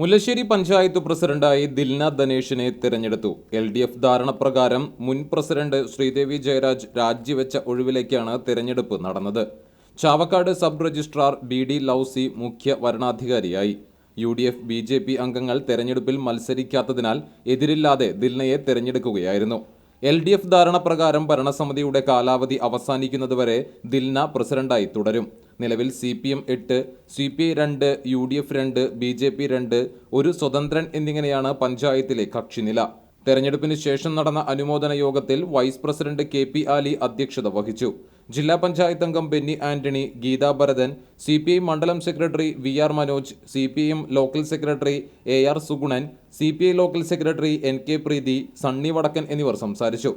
മുല്ലശ്ശേരി പഞ്ചായത്ത് പ്രസിഡന്റായി ദിൽന ധനേഷിനെ തിരഞ്ഞെടുത്തു. L D F ധാരണപ്രകാരം മുൻ പ്രസിഡന്റ് ശ്രീദേവി ജയരാജ് രാജിവെച്ച ഒഴിവിലേക്കാണ് തിരഞ്ഞെടുപ്പ് നടന്നത്. Chavakkad sub registrar B D ലൌസി മുഖ്യ വരണാധികാരിയായി. U D F B J P അംഗങ്ങൾ തെരഞ്ഞെടുപ്പിൽ മത്സരിക്കാത്തതിനാൽ എതിരില്ലാതെ ദിൽനയെ തിരഞ്ഞെടുക്കുകയായിരുന്നു. എൽ ഡി എഫ് ധാരണപ്രകാരം ഭരണസമിതിയുടെ കാലാവധി അവസാനിക്കുന്നതുവരെ ദിൽന പ്രസിഡന്റായി തുടരും. നിലവിൽ സി പി എം എട്ട് സി പി ഐ രണ്ട് യു ഡി എഫ് രണ്ട് ബി ജെ പി രണ്ട് ഒരു സ്വതന്ത്രൻ എന്നിങ്ങനെയാണ് പഞ്ചായത്തിലെ കക്ഷിനില. തെരഞ്ഞെടുപ്പിന് ശേഷം നടന്ന അനുമോദന യോഗത്തിൽ vice president K P Ali അധ്യക്ഷത വഹിച്ചു. ജില്ലാ പഞ്ചായത്ത് അംഗം Benny Antony Geetha Bharathan C P I മണ്ഡലം secretary V R Manoj C P M local secretary A R Sugunan C P I local secretary N K Preethi Sunny Vadakkan എന്നിവർ സംസാരിച്ചു.